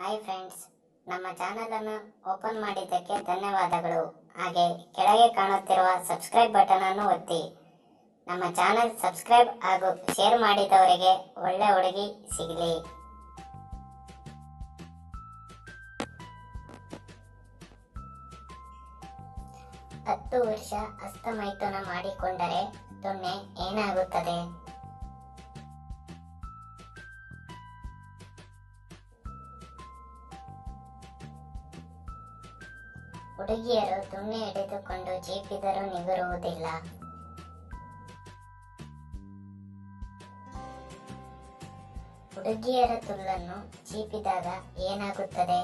Hi friends ನಮ್ಮ ಚಾನಲನ್ನು open ಮಾಡಿದ್ದಕ್ಕೆ ಧನ್ಯವಾದಗಳು. ಹಾಗೆ ಕೆಳಗೆ ಕಾಣುತ್ತಿರುವ ಸಬ್ಸ್ಕ್ರೈಬ್ ಬಟನ್ ಅನ್ನು ಒತ್ತಿ. ನಮ್ಮ ಚಾನೆಲ್ ಸಬ್ಸ್ಕ್ರೈಬ್ ಹಾಗೂ ಶೇರ್ ಮಾಡಿದವರಿಗೆ ಒಳ್ಳೆ ಹುಡುಗಿ ಸಿಗಲಿ. ಹತ್ತು ವರ್ಷ ಹಸ್ತಮೈಥುನ ಮಾಡಿಕೊಂಡರೆ ದೊಣ್ಣೆ ಏನಾಗುತ್ತದೆ? ಹುಡುಗಿಯರು ದುಣ್ಣೆ ಹಿಡಿದುಕೊಂಡು ಜೀಪಿದರೂ ನಿಗುರುವುದಿಲ್ಲ. ಹುಡುಗಿಯರ ತುಲ್ಲನ್ನು ಚೀಪಿದಾಗ ಏನಾಗುತ್ತದೆ?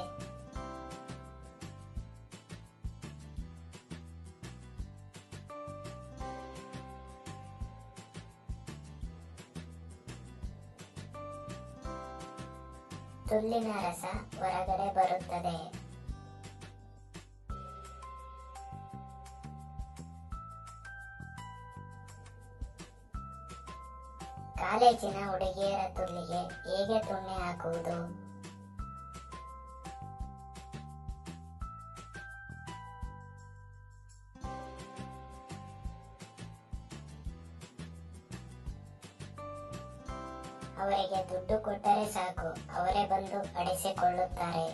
ತುಲ್ಲಿನ ರಸ ಹೊರಗಡೆ ಬರುತ್ತದೆ. ಕಾಲೇಜಿನ ಹುಡುಗಿಯರ ತುಲ್ಲಿಗೆ ಹೇಗೆ ತುಣ್ಣೆ ಹಾಕುವುದು? ಅವರಿಗೆ ದುಡ್ಡು ಕೊಟ್ಟರೆ ಸಾಕು ಅವರೇ ಬಂದು ಅಡಿಸಿಕೊಳ್ಳುತ್ತಾರೆ.